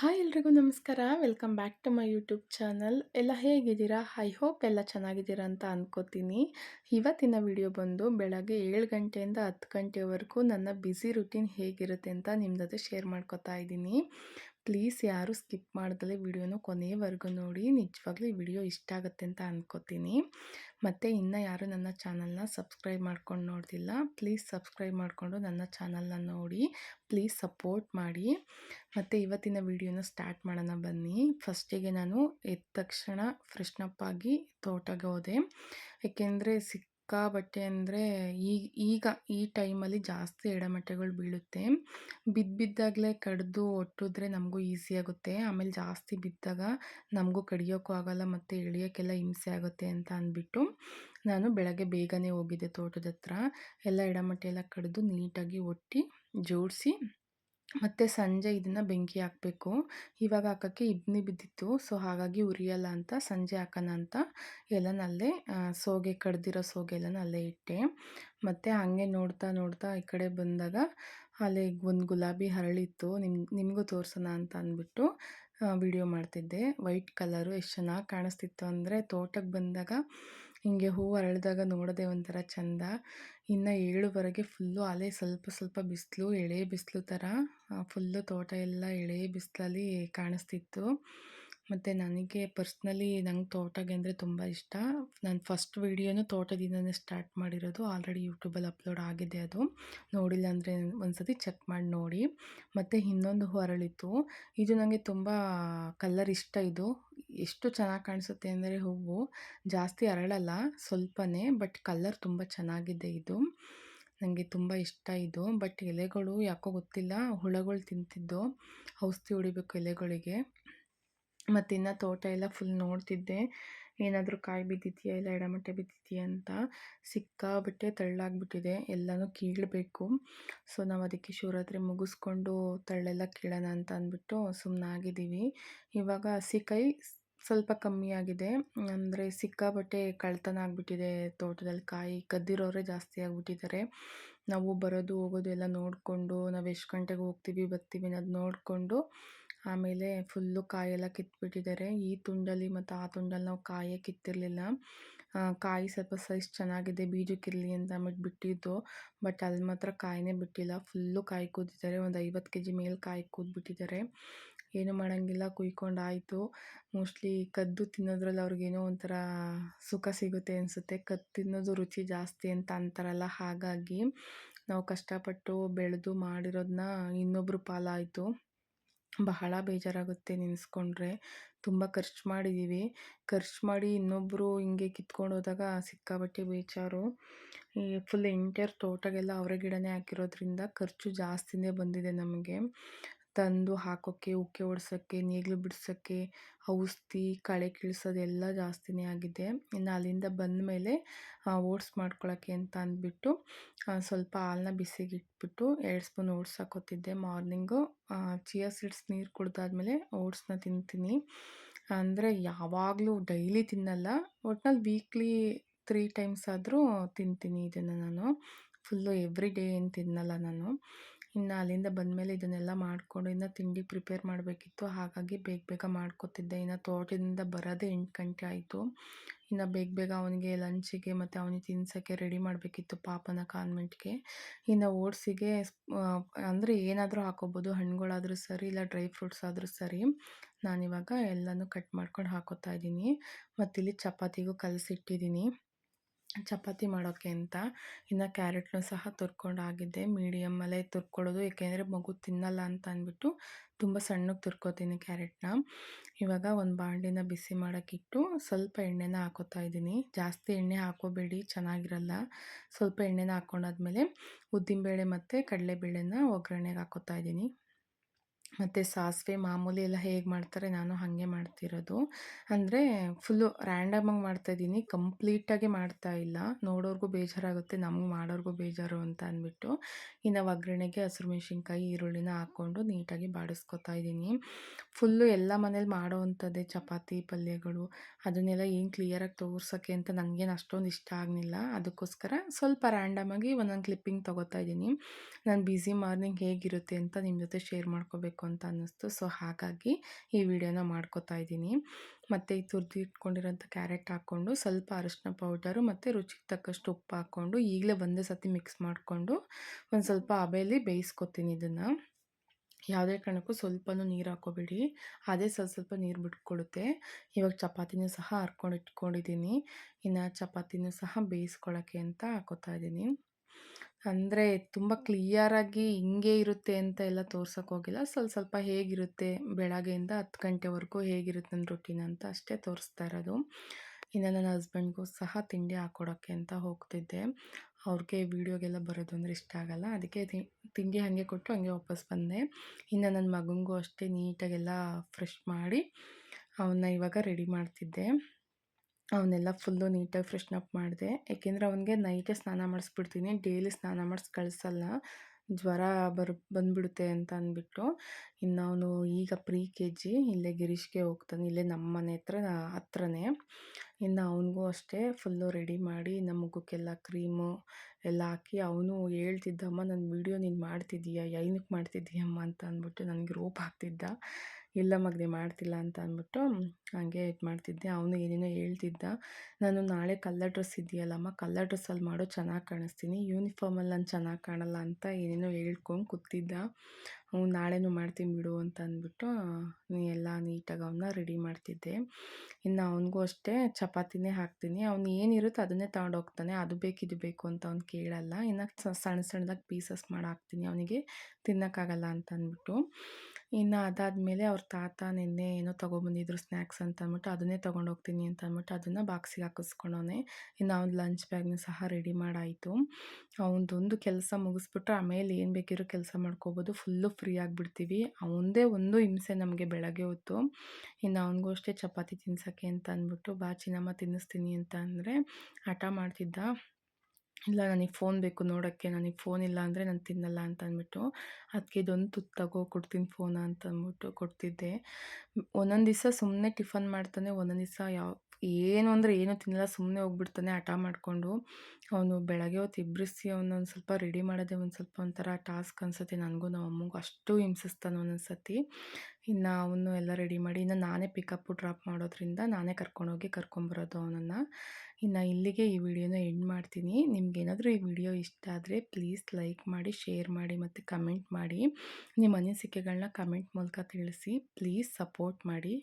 Hi ಎಲ್ರಿಗೂ ನಮಸ್ಕಾರ. Welcome back to my YouTube channel. ಎಲ್ಲ ಹೇಗಿದ್ದೀರಾ? ಐ ಹೋಪ್ ಎಲ್ಲ ಚೆನ್ನಾಗಿದ್ದೀರಾ ಅಂತ ಅಂದ್ಕೋತೀನಿ ಇವತ್ತಿನ ವಿಡಿಯೋ ಬಂದು ಬೆಳಗ್ಗೆ ಏಳು ಗಂಟೆಯಿಂದ ಹತ್ತು ಗಂಟೆವರೆಗೂ ನನ್ನ ಬ್ಯುಸಿ ರುಟೀನ್ ಹೇಗಿರುತ್ತೆ ಅಂತ ನಿಮ್ಮ ಜೊತೆ ಶೇರ್ ಮಾಡ್ಕೋತಾ ಇದ್ದೀನಿ. ಪ್ಲೀಸ್ ಯಾರು ಸ್ಕಿಪ್ ಮಾಡ್ದಲೇ ವಿಡಿಯೋನ ಕೊನೆಯವರೆಗೂ ನೋಡಿ. ನಿಜವಾಗ್ಲೂ ಈ ವಿಡಿಯೋ ಇಷ್ಟ ಆಗುತ್ತೆ ಅಂತ ಅಂದ್ಕೋತೀನಿ ಮತ್ತು ಇನ್ನು ಯಾರು ನನ್ನ ಚಾನಲ್ನ ಸಬ್ಸ್ಕ್ರೈಬ್ ಮಾಡ್ಕೊಂಡು ನೋಡ್ತಿಲ್ಲ ಪ್ಲೀಸ್ ಸಬ್ಸ್ಕ್ರೈಬ್ ಮಾಡಿಕೊಂಡು ನನ್ನ ಚಾನಲ್ನ ನೋಡಿ. ಪ್ಲೀಸ್ ಸಪೋರ್ಟ್ ಮಾಡಿ. ಮತ್ತು ಇವತ್ತಿನ ವಿಡಿಯೋನ ಸ್ಟಾರ್ಟ್ ಮಾಡೋಣ ಬನ್ನಿ. ಫಸ್ಟಿಗೆ ನಾನು ಎದ್ದ ತಕ್ಷಣ ಫ್ರೆಶ್ನಪ್ಪಾಗಿ ತೋಟಗೆ ಹೋದೆ. ಏಕೆಂದರೆ ಸಿಕ್ ಸಿಕ್ಕಾಪಟ್ಟೆ ಅಂದರೆ ಈಗ ಈಗ ಈ ಟೈಮಲ್ಲಿ ಜಾಸ್ತಿ ಎಡಮಟ್ಟೆಗಳು ಬೀಳುತ್ತೆ. ಬಿದ್ದು ಬಿದ್ದಾಗಲೇ ಕಡಿದು ಒಟ್ಟಿದ್ರೆ ನಮಗೂ ಈಸಿ ಆಗುತ್ತೆ. ಆಮೇಲೆ ಜಾಸ್ತಿ ಬಿದ್ದಾಗ ನಮಗೂ ಕಡಿಯೋಕ್ಕೂ ಆಗೋಲ್ಲ ಮತ್ತು ಎಳಿಯೋಕ್ಕೆಲ್ಲ ಹಿಂಸೆ ಆಗುತ್ತೆ ಅಂತ ಅಂದ್ಬಿಟ್ಟು ನಾನು ಬೆಳಗ್ಗೆ ಬೇಗನೆ ಹೋಗಿದ್ದೆ ತೋಟದ ಹತ್ರ. ಎಲ್ಲ ಎಡಮಟ್ಟೆ ಎಲ್ಲ ಕಡಿದು ನೀಟಾಗಿ ಒಟ್ಟಿ ಜೋಡಿಸಿ ಮತ್ತು ಸಂಜೆ ಇದನ್ನು ಬೆಂಕಿ ಹಾಕಬೇಕು. ಇವಾಗ ಹಾಕೋಕ್ಕೆ ಇಬ್ಬನಿ ಬಿದ್ದಿತ್ತು. ಸೊ, ಹಾಗಾಗಿ ಉರಿಯಲ್ಲ ಅಂತ, ಸಂಜೆ ಹಾಕೋಣ ಅಂತ ಎಲ್ಲನಲ್ಲೇ ಸೋಗೆ ಕಡ್ದಿರೋ ಸೋಗೆ ಅಲ್ಲೇ ಇಟ್ಟೆ. ಮತ್ತು ಹಾಗೆ ನೋಡ್ತಾ ನೋಡ್ತಾ ಈ ಕಡೆ ಬಂದಾಗ ಅಲ್ಲಿ ಒಂದು ಗುಲಾಬಿ ಹರಳಿತ್ತು ನಿಮ್, ನಿಮಗೂ ತೋರಿಸೋಣ ಅಂತ ಅಂದ್ಬಿಟ್ಟು ವಿಡಿಯೋ ಮಾಡ್ತಿದ್ದೆ. ವೈಟ್ ಕಲರು, ಎಷ್ಟು ಚೆನ್ನಾಗಿ ಕಾಣಿಸ್ತಿತ್ತು ಅಂದರೆ ತೋಟಕ್ಕೆ ಬಂದಾಗ ಹಿಂಗೆ ಹೂವು ಅರಳಿದಾಗ ನೋಡೋದೇ ಒಂಥರ ಚೆಂದ. ಇನ್ನು ಏಳುವರೆಗೆ ಫುಲ್ಲು ಅಲೆ ಸ್ವಲ್ಪ ಸ್ವಲ್ಪ ಬಿಸಿಲು, ಎಳೆ ಬಿಸಿಲು ಥರ ಫುಲ್ಲು ತೋಟ ಎಲ್ಲ ಎಳೆ ಬಿಸಿಲಲ್ಲಿ ಕಾಣಿಸ್ತಿತ್ತು. ಮತ್ತು ನನಗೆ ಪರ್ಸ್ನಲಿ ನಂಗೆ ತೋಟಗೆ ಅಂದರೆ ತುಂಬ ಇಷ್ಟ. ನಾನು ಫಸ್ಟ್ ವೀಡಿಯೋನು ತೋಟದಿಂದನೇ ಸ್ಟಾರ್ಟ್ ಮಾಡಿರೋದು. ಆಲ್ರೆಡಿ ಯೂಟ್ಯೂಬಲ್ಲಿ ಅಪ್ಲೋಡ್ ಆಗಿದೆ ಅದು. ನೋಡಿಲ್ಲ ಅಂದರೆ ಒಂದು ಚೆಕ್ ಮಾಡಿ ನೋಡಿ. ಮತ್ತು ಇನ್ನೊಂದು ಹೊರಳಿತ್ತು. ಇದು ನನಗೆ ತುಂಬ ಕಲರ್ ಇಷ್ಟ ಇದು. ಎಷ್ಟು ಚೆನ್ನಾಗಿ ಕಾಣಿಸುತ್ತೆ ಅಂದರೆ ಹೂವು. ಜಾಸ್ತಿ ಅರಳಲ್ಲ, ಸ್ವಲ್ಪನೇ, ಬಟ್ ಕಲರ್ ತುಂಬ ಚೆನ್ನಾಗಿದೆ ಇದು. ನನಗೆ ತುಂಬ ಇಷ್ಟ ಇದು. ಬಟ್ ಎಲೆಗಳು ಯಾಕೋ ಗೊತ್ತಿಲ್ಲ. ಹುಳಗಳು ತಿಂತಿದ್ದು. ಔಷಧಿ ಹೊಡಿಬೇಕು ಎಲೆಗಳಿಗೆ. ಮತ್ತು ಇನ್ನು ತೋಟ ಎಲ್ಲ ಫುಲ್ ನೋಡ್ತಿದ್ದೆ. ಏನಾದರೂ ಕಾಯಿ ಬಿದ್ದಿದೆಯಾ ಇಲ್ಲ ಎಡಮಟ್ಟೆ ಬಿದ್ದಿದೆಯಾ ಅಂತ ಸಿಕ್ಕಾಬಿಟ್ಟೆ, ತಳ್ಳಾಗ್ಬಿಟ್ಟಿದೆ. ಎಲ್ಲನೂ ಕೀಳಬೇಕು. ಸೊ ನಾವು ಅದಕ್ಕೆ ಶಿವರಾತ್ರಿ ಮುಗಿಸ್ಕೊಂಡು ತಳ್ಳೆಲ್ಲ ಕೀಳೋಣ ಅಂತ ಅಂದ್ಬಿಟ್ಟು ಸುಮ್ಮನಾಗಿದ್ದೀವಿ ಇವಾಗ ಹಸಿಕಾಯಿ ಸ್ವಲ್ಪ ಕಮ್ಮಿ ಆಗಿದೆ. ಅಂದರೆ ಸಿಕ್ಕಾಪಟ್ಟೆ ಕಳ್ತನ ಆಗಿಬಿಟ್ಟಿದೆ. ತೋಟದಲ್ಲಿ ಕಾಯಿ ಕದ್ದಿರೋರೇ ಜಾಸ್ತಿ ಆಗಿಬಿಟ್ಟಿದ್ದಾರೆ. ನಾವು ಬರೋದು ಹೋಗೋದು ಎಲ್ಲ ನೋಡಿಕೊಂಡು ನಾವು ಎಷ್ಟು ಗಂಟೆಗೆ ಹೋಗ್ತೀವಿ, ಬರ್ತೀವಿ ಅನ್ನೋದು ನೋಡಿಕೊಂಡು ಆಮೇಲೆ ಫುಲ್ಲು ಕಾಯೆಲ್ಲ ಕಿತ್ಬಿಟ್ಟಿದ್ದಾರೆ. ಈ ತುಂಡಲ್ಲಿ ಮತ್ತು ಆ ತುಂಡಲ್ಲಿ ನಾವು ಕಾಯೇ ಕಿತ್ತಿರಲಿಲ್ಲ. ಕಾಯಿ ಸ್ವಲ್ಪ ಸೈಜ್ ಚೆನ್ನಾಗಿದೆ, ಬೀಜಕ್ಕಿರಲಿ ಅಂತ ಅಂದ್ಬಿಟ್ಟು ಬಿಟ್ಟಿದ್ದು ಬಟ್ ಅಲ್ಲಿ ಮಾತ್ರ ಕಾಯಿನೇ ಬಿಟ್ಟಿಲ್ಲ. ಫುಲ್ಲು ಕಾಯಿ ಕೂದಿದ್ದಾರೆ ಒಂದು ಐವತ್ತು ಕೆ ಜಿ ಮೇಲೆ ಕಾಯಿ ಕೂದ್ಬಿಟ್ಟಿದ್ದಾರೆ ಏನು ಮಾಡೋಂಗಿಲ್ಲ ಕುಯ್ಕೊಂಡು ಆಯಿತು ಮೋಸ್ಟ್ಲಿ ಕದ್ದು ತಿನ್ನೋದ್ರಲ್ಲಿ ಅವ್ರಿಗೇನೋ ಒಂಥರ ಸುಖ ಸಿಗುತ್ತೆ ಅನಿಸುತ್ತೆ. ಕದ್ದು ತಿನ್ನೋದು ರುಚಿ ಜಾಸ್ತಿ ಅಂತ ಅಂತಾರಲ್ಲ, ಹಾಗಾಗಿ ನಾವು ಕಷ್ಟಪಟ್ಟು ಬೆಳೆದು ಮಾಡಿರೋದನ್ನ ಇನ್ನೊಬ್ಬರು ಪಾಲಾಯಿತು. ಬಹಳ ಬೇಜಾರಾಗುತ್ತೆ ನೆನೆಸ್ಕೊಂಡ್ರೆ. ತುಂಬ ಖರ್ಚು ಮಾಡಿದ್ದೀವಿ ಖರ್ಚು ಮಾಡಿ ಇನ್ನೊಬ್ಬರು ಹಿಂಗೆ ಕಿತ್ಕೊಂಡು ಹೋದಾಗ ಸಿಕ್ಕಾಪಟ್ಟೆ ಬೇಜಾರು. ಈ ಫುಲ್ ಎಂಟೈರ್ ತೋಟಗೆಲ್ಲ ಅವರೇ ಗಿಡನೇ ಹಾಕಿರೋದ್ರಿಂದ ಖರ್ಚು ಜಾಸ್ತಿನೇ ಬಂದಿದೆ ನಮಗೆ. ತಂದು ಹಾಕೋಕ್ಕೆ ಉಕ್ಕೆ ಓಡಿಸೋಕ್ಕೆ ನೇಗಿಲು ಬಿಡ್ಸೋಕ್ಕೆ ಔಷಧಿ ಕಳೆ ಕೀಳ್ಸೋದೆಲ್ಲ ಜಾಸ್ತಿನೇ ಆಗಿದೆ. ಇನ್ನು ಅಲ್ಲಿಂದ ಬಂದ ಮೇಲೆ ಓಟ್ಸ್ ಮಾಡ್ಕೊಳ್ಳೋಕ್ಕೆ ಅಂತ ಅಂದ್ಬಿಟ್ಟು ಸ್ವಲ್ಪ ಹಾಲನ್ನ ಬಿಸಿಗೆ ಇಟ್ಬಿಟ್ಟು ಎರಡು ಸ್ಪೂನ್ ಓಟ್ಸ್ ಹಾಕೋತಿದ್ದೆ ಮಾರ್ನಿಂಗು. ಚಿಯಾ ಸೀಡ್ಸ್ ನೀರು ಕುಡ್ದಾದ್ಮೇಲೆ ಓಟ್ಸ್ನ ತಿಂತೀನಿ. ಅಂದರೆ ಯಾವಾಗಲೂ ಡೈಲಿ ತಿನ್ನಲ್ಲ. ಒಟ್ನಲ್ಲಿ ವೀಕ್ಲಿ ತ್ರೀ ಟೈಮ್ಸ್ ಆದರೂ ತಿಂತೀನಿ ಇದನ್ನು ನಾನು. ಫುಲ್ಲು ಎವ್ರಿ ಡೇ ಏನು ತಿನ್ನಲ್ಲ ನಾನು. ಇನ್ನು ಅಲ್ಲಿಂದ ಬಂದಮೇಲೆ ಇದನ್ನೆಲ್ಲ ಮಾಡಿಕೊಂಡು ಇನ್ನು ತಿಂಡಿ ಪ್ರಿಪೇರ್ ಮಾಡಬೇಕಿತ್ತು. ಹಾಗಾಗಿ ಬೇಗ ಬೇಗ ಮಾಡ್ಕೊತಿದ್ದೆ. ಇನ್ನು ತೋಟದಿಂದ ಬರೋದೇ ಎಂಟು ಗಂಟೆ ಆಯಿತು. ಇನ್ನು ಬೇಗ ಬೇಗ ಅವನಿಗೆ ಲಂಚಿಗೆ ಮತ್ತು ಅವನಿಗೆ ತಿನ್ಸೋಕ್ಕೆ ರೆಡಿ ಮಾಡಬೇಕಿತ್ತು ಪಾಪನ ಕಾನ್ವೆಂಟ್ಗೆ. ಇನ್ನು ಓಟ್ಸಿಗೆ ಅಂದರೆ ಏನಾದರೂ ಹಾಕೋಬೋದು. ಹಣ್ಣುಗಳಾದರೂ ಸರಿ, ಇಲ್ಲ ಡ್ರೈ ಫ್ರೂಟ್ಸ್ ಆದರೂ ಸರಿ. ನಾನಿವಾಗ ಎಲ್ಲನೂ ಕಟ್ ಮಾಡ್ಕೊಂಡು ಹಾಕೋತಾ ಇದ್ದೀನಿ. ಮತ್ತಿಲ್ಲಿ ಚಪಾತಿಗೂ ಕಲಸಿಟ್ಟಿದ್ದೀನಿ. ಚಪಾತಿ ಮಾಡೋಕ್ಕೆ ಅಂತ ಇನ್ನು ಕ್ಯಾರೆಟ್ನೂ ಸಹ ತುರ್ಕೊಂಡಾಗಿದ್ದೆ ಮೀಡಿಯಮ್ಮಲ್ಲೇ ತುರ್ಕೊಳ್ಳೋದು, ಏಕೆಂದರೆ ಮಗು ತಿನ್ನಲ್ಲ ಅಂತ ಅಂದ್ಬಿಟ್ಟು ತುಂಬ ಸಣ್ಣಗೆ ತುರ್ಕೋತೀನಿ ಕ್ಯಾರೆಟ್ನ. ಇವಾಗ ಒಂದು ಬಾಂಡಿನ ಬಿಸಿ ಮಾಡೋಕ್ಕಿಟ್ಟು ಸ್ವಲ್ಪ ಎಣ್ಣೆನ ಹಾಕೋತಾ ಇದ್ದೀನಿ. ಜಾಸ್ತಿ ಎಣ್ಣೆ ಹಾಕೋಬೇಡಿ, ಚೆನ್ನಾಗಿರಲ್ಲ. ಸ್ವಲ್ಪ ಎಣ್ಣೆನ ಹಾಕ್ಕೊಂಡಾದ್ಮೇಲೆ ಉದ್ದಿನಬೇಳೆ ಮತ್ತು ಕಡಲೆಬೇಳೆನ ಒಗ್ಗರಣೆಗೆ ಹಾಕೋತಾ ಇದ್ದೀನಿ. ಮತ್ತು ಸಾಸಿವೆ ಮಾಮೂಲಿ ಎಲ್ಲ ಹೇಗೆ ಮಾಡ್ತಾರೆ ನಾನು ಹಾಗೆ ಮಾಡ್ತಿರೋದು. ಅಂದರೆ ಫುಲ್ಲು ರ್ಯಾಂಡಮಾಗಿ ಮಾಡ್ತಾಯಿದ್ದೀನಿ ಕಂಪ್ಲೀಟಾಗಿ ಮಾಡ್ತಾ ಇಲ್ಲ. ನೋಡೋರ್ಗೂ ಬೇಜಾರಾಗುತ್ತೆ, ನಮ್ಗೆ ಮಾಡೋರಿಗೂ ಬೇಜಾರು ಅಂತ ಅಂದ್ಬಿಟ್ಟು ಇನ್ನು ಒಗ್ಗರಣೆಗೆ ಹಸಿರು ಮೆಣಸಿನ್ಕಾಯಿ, ಈರುಳ್ಳಿನ ಹಾಕ್ಕೊಂಡು ನೀಟಾಗಿ ಬಾಡಿಸ್ಕೊತಾ ಇದ್ದೀನಿ. ಫುಲ್ಲು ಎಲ್ಲ ಮನೇಲಿ ಮಾಡೋ ಅಂಥದ್ದೇ ಚಪಾತಿ, ಪಲ್ಯಗಳು. ಅದನ್ನೆಲ್ಲ ಏನು ಕ್ಲಿಯರಾಗಿ ತೋರ್ಸೋಕ್ಕೆ ಅಂತ ನನಗೇನು ಅಷ್ಟೊಂದು ಇಷ್ಟ ಆಗಲಿಲ್ಲ. ಅದಕ್ಕೋಸ್ಕರ ಸ್ವಲ್ಪ ರ್ಯಾಂಡಮಾಗಿ ಒಂದೊಂದು ಕ್ಲಿಪ್ಪಿಂಗ್ ತೊಗೋತಾ ಇದ್ದೀನಿ. ನಾನು ಬ್ಯುಸಿ ಮಾರ್ನಿಂಗ್ ಹೇಗಿರುತ್ತೆ ಅಂತ ನಿಮ್ಮ ಜೊತೆ ಶೇರ್ ಮಾಡ್ಕೋಬೇಕು. ಮಾಡಬೇಕು ಅಂತ ಅನ್ನಿಸ್ತು. ಸೊ ಹಾಗಾಗಿ ಈ ವಿಡಿಯೋನ ಮಾಡ್ಕೋತಾ ಇದ್ದೀನಿ. ಮತ್ತು ಈ ತುರಿದು ಇಟ್ಕೊಂಡಿರೋಂಥ ಕ್ಯಾರೆಟ್ ಹಾಕ್ಕೊಂಡು ಸ್ವಲ್ಪ ಅರಿಶಿನ ಪೌಡರು ಮತ್ತು ರುಚಿಗೆ ತಕ್ಕಷ್ಟು ಉಪ್ಪು ಹಾಕ್ಕೊಂಡು ಈಗಲೇ ಒಂದೇ ಸತಿ ಮಿಕ್ಸ್ ಮಾಡಿಕೊಂಡು ಒಂದು ಸ್ವಲ್ಪ ಹಬೆಯಲ್ಲಿ ಬೇಯಿಸ್ಕೊತೀನಿ ಇದನ್ನು. ಯಾವುದೇ ಕಾರಣಕ್ಕೂ ಸ್ವಲ್ಪನೂ ನೀರು ಹಾಕೋಬೇಡಿ. ಅದೇ ಸ್ವಲ್ಪ ಸ್ವಲ್ಪ ನೀರು ಬಿಟ್ಕೊಡುತ್ತೆ. ಇವಾಗ ಚಪಾತಿನೂ ಸಹ ಹರ್ಕೊಂಡು ಇಟ್ಕೊಂಡಿದ್ದೀನಿ. ಇನ್ನು ಚಪಾತಿನೂ ಸಹ ಬೇಯಿಸ್ಕೊಳ್ಳೋಕ್ಕೆ ಅಂತ ಹಾಕೋತಾ ಇದ್ದೀನಿ. ಅಂದರೆ ತುಂಬ ಕ್ಲಿಯರಾಗಿ ಹಿಂಗೆ ಇರುತ್ತೆ ಅಂತ ಎಲ್ಲ ತೋರ್ಸೋಕೆ ಹೋಗಿಲ್ಲ. ಸ್ವಲ್ಪ ಸ್ವಲ್ಪ ಹೇಗಿರುತ್ತೆ, ಬೆಳಗ್ಗೆಯಿಂದ ಹತ್ತು ಗಂಟೆವರೆಗೂ ಹೇಗಿರುತ್ತೆ ನನ್ನ ರೊಟೀನ್ ಅಂತ ಅಷ್ಟೇ ತೋರಿಸ್ತಾ ಇರೋದು. ಇನ್ನು ನನ್ನ ಹಸ್ಬೆಂಡ್ಗೂ ಸಹ ತಿಂಡಿ ಹಾಕ್ಕೊಡೋಕ್ಕೆ ಅಂತ ಹೋಗ್ತಿದ್ದೆ. ಅವ್ರಿಗೆ ವೀಡಿಯೋಗೆಲ್ಲ ಬರೋದು ಅಂದರೆ ಇಷ್ಟ ಆಗಲ್ಲ. ಅದಕ್ಕೆ ತಿಂಡಿ ಹಾಗೆ ಕೊಟ್ಟು ಹಂಗೆ ವಾಪಸ್ ಬಂದೆ. ಇನ್ನು ನನ್ನ ಮಗನಿಗೂ ಅಷ್ಟೇ ನೀಟಾಗೆಲ್ಲ ಫ್ರೆಶ್ ಮಾಡಿ ಅವನ್ನ ಇವಾಗ ರೆಡಿ ಮಾಡ್ತಿದ್ದೆ. ಅವನ್ನೆಲ್ಲ ಫುಲ್ಲು ನೀಟಾಗಿ ಫ್ರೆಶ್ನಪ್ ಮಾಡಿದೆ. ಏಕೆಂದರೆ ಅವನಿಗೆ ನೈಟೇ ಸ್ನಾನ ಮಾಡಿಸ್ಬಿಡ್ತೀನಿ. ಡೈಲಿ ಸ್ನಾನ ಮಾಡಿಸಿ ಕಳಿಸಲ್ಲ. ಜ್ವರ ಬರ್, ಬಂದುಬಿಡುತ್ತೆ ಅಂತ ಅಂದ್ಬಿಟ್ಟು ಇನ್ನು ಅವನು ಈಗ ಪ್ರೀ ಕೆ ಜಿ ಇಲ್ಲೇ ಗಿರೀಶ್ಗೆ ಹೋಗ್ತಾನೆ. ಇಲ್ಲೇ ನಮ್ಮ ಮನೆ ಹತ್ರ, ಹತ್ರನೇ. ಇನ್ನು ಅವನಿಗೂ ಅಷ್ಟೇ ಫುಲ್ಲು ರೆಡಿ ಮಾಡಿ ನಮ್ಮ ಮುಖಕ್ಕೆಲ್ಲ ಕ್ರೀಮು ಎಲ್ಲ ಹಾಕಿ ಅವನು ಹೇಳ್ತಿದ್ದಮ್ಮ ನನ್ನ ವೀಡಿಯೋ ನೀನು ಮಾಡ್ತಿದ್ದೀಯಾ? ಏನಕ್ಕೆ ಮಾಡ್ತಿದ್ದೀಯಮ್ಮ? ಅಂತ ಅಂದ್ಬಿಟ್ಟು ನನಗೆ ರೋಪ್ ಹಾಕ್ತಿದ್ದ. ಇಲ್ಲ ಮಗನಿ ಮಾಡ್ತಿಲ್ಲ ಅಂತ ಅಂದ್ಬಿಟ್ಟು ಹಂಗೆ ಇದು ಮಾಡ್ತಿದ್ದೆ. ಅವನು ಏನೇನೋ ಹೇಳ್ತಿದ್ದ. ನಾನು ನಾಳೆ ಕಲ್ಲರ್ ಡ್ರೆಸ್ ಇದೆಯಲ್ಲಮ್ಮ, ಕಲ್ಲರ್ ಡ್ರೆಸ್ಸಲ್ಲಿ ಮಾಡೋ ಚೆನ್ನಾಗಿ ಕಾಣಿಸ್ತೀನಿ. ಯೂನಿಫಾರ್ಮಲ್ಲಿ ನಾನು ಚೆನ್ನಾಗಿ ಕಾಣಲ್ಲ ಅಂತ ಏನೇನೋ ಹೇಳ್ಕೊಂಡು ಕೂತಿದ್ದ. ಅವ್ನು ನಾಳೆನೂ ಮಾಡ್ತೀನಿ ಬಿಡು ಅಂತ ಅಂದ್ಬಿಟ್ಟು ಎಲ್ಲ ನೀಟಾಗಿ ಅವನ್ನ ರೆಡಿ ಮಾಡ್ತಿದ್ದೆ. ಇನ್ನು ಅವನಿಗೂ ಅಷ್ಟೇ ಚಪಾತಿನೇ ಹಾಕ್ತೀನಿ. ಅವ್ನು ಏನಿರುತ್ತೋ ಅದನ್ನೇ ತಗೊಂಡೋಗ್ತಾನೆ. ಅದು ಬೇಕು, ಇದು ಬೇಕು ಅಂತ ಅವ್ನು ಕೇಳಲ್ಲ. ಇನ್ನು ಸಣ್ಣ ಸಣ್ಣದಾಗಿ ಪೀಸಸ್ ಮಾಡಿ ಹಾಕ್ತೀನಿ ಅವನಿಗೆ. ತಿನ್ನೋಕ್ಕಾಗಲ್ಲ ಅಂತ ಅಂದ್ಬಿಟ್ಟು ಇನ್ನು ಅದಾದಮೇಲೆ ಅವ್ರ ತಾತ ನಿನ್ನೆ ಏನೋ ತೊಗೊಬಂದಿದ್ರು ಸ್ನ್ಯಾಕ್ಸ್ ಅಂತ ಅಂದ್ಬಿಟ್ಟು ಅದನ್ನೇ ತೊಗೊಂಡೋಗ್ತೀನಿ ಅಂತ ಅಂದ್ಬಿಟ್ಟು ಅದನ್ನು ಬಾಕ್ಸಿಗೆ ಹಾಕಿಸ್ಕೊಂಡವನೆ. ಇನ್ನು ಅವ್ನ ಲಂಚ್ ಬ್ಯಾಗ್ನ ಸಹ ರೆಡಿ ಮಾಡಾಯಿತು. ಅವನದೊಂದು ಕೆಲಸ ಮುಗಿಸ್ಬಿಟ್ರೆ ಆಮೇಲೆ ಏನು ಬೇಕಿರೋ ಕೆಲಸ ಮಾಡ್ಕೋಬೋದು. Full free ಆಗಿಬಿಡ್ತೀವಿ. ಅವನದೇ ಒಂದು ಹಿಂಸೆ ನಮಗೆ ಬೆಳಗ್ಗೆ ಹೊತ್ತು, ಇನ್ನು ಅವನಿಗೂ ಅಷ್ಟೇ ಚಪಾತಿ ತಿನ್ಸೋಕ್ಕೆ ಅಂತ ಅಂದ್ಬಿಟ್ಟು, ಬಾ ಚಿನ್ನಮ್ಮ ತಿನ್ನಿಸ್ತೀನಿ ಅಂತ ಅಂದರೆ, ಹಠ ಮಾಡ್ತಿದ್ದ. ಇಲ್ಲ, ನನಗೆ ಫೋನ್ ಬೇಕು ನೋಡೋಕ್ಕೆ, ನನಗೆ ಫೋನ್ ಇಲ್ಲ ಅಂದರೆ ನಾನು ತಿನ್ನಲ್ಲ ಅಂತ ಅಂದ್ಬಿಟ್ಟು ಅದಕ್ಕೆ ಇದೊಂದು ತುತ್ತು ತಗೋ, ಕೊಡ್ತೀನಿ ಫೋನ ಅಂತ ಅಂದ್ಬಿಟ್ಟು ಕೊಡ್ತಿದ್ದೆ. ಒಂದೊಂದು ದಿವಸ ಸುಮ್ಮನೆ ಟಿಫನ್ ಮಾಡ್ತಾನೆ, ಒಂದೊಂದು ದಿವಸ ಯಾವ ಏನು ಅಂದರೆ ಏನೂ ತಿನ್ನಲ್ಲ ಸುಮ್ಮನೆ ಹೋಗ್ಬಿಡ್ತಾನೆ ಹಠ ಮಾಡಿಕೊಂಡು. ಅವನು ಬೆಳಗ್ಗೆ ಹೊತ್ತು ಇಬ್ಬರಿಸಿ ಅವನೊಂದು ಸ್ವಲ್ಪ ರೆಡಿ ಮಾಡೋದೇ ಒಂದು ಸ್ವಲ್ಪ ಒಂಥರ ಟಾಸ್ಕ್ ಅನಿಸುತ್ತೆ ನನಗೂ ನಮ್ಮ ಅಮ್ಮಂಗೂ. ಅಷ್ಟು ಹಿಂಸಿಸ್ತಾನೆ ಒಂದೊಂದು ಸತಿ ಇನ್ನು ಅವನು ಎಲ್ಲ ರೆಡಿ ಮಾಡಿ ಇನ್ನು ನಾನೇ ಪಿಕಪ್ಪು ಡ್ರಾಪ್ ಮಾಡೋದ್ರಿಂದ ನಾನೇ ಕರ್ಕೊಂಡೋಗಿ ಕರ್ಕೊಂಬರೋದು ಅವನನ್ನು. ಇನ್ನು ಇಲ್ಲಿಗೆ ಈ ವಿಡಿಯೋನ ಎಂಡ್ ಮಾಡ್ತೀನಿ. ನಿಮ್ಗೇನಾದರೂ ಈ ವಿಡಿಯೋ ಇಷ್ಟ ಆದರೆ ಪ್ಲೀಸ್ ಲೈಕ್ ಮಾಡಿ ಶೇರ್ ಮಾಡಿ ಮತ್ತು ಕಮೆಂಟ್ ಮಾಡಿ. ನಿಮ್ಮ ಅನಿಸಿಕೆಗಳನ್ನ ಕಮೆಂಟ್ ಮೂಲಕ ತಿಳಿಸಿ ಪ್ಲೀಸ್ ಸಪೋರ್ಟ್ ಮಾಡಿ.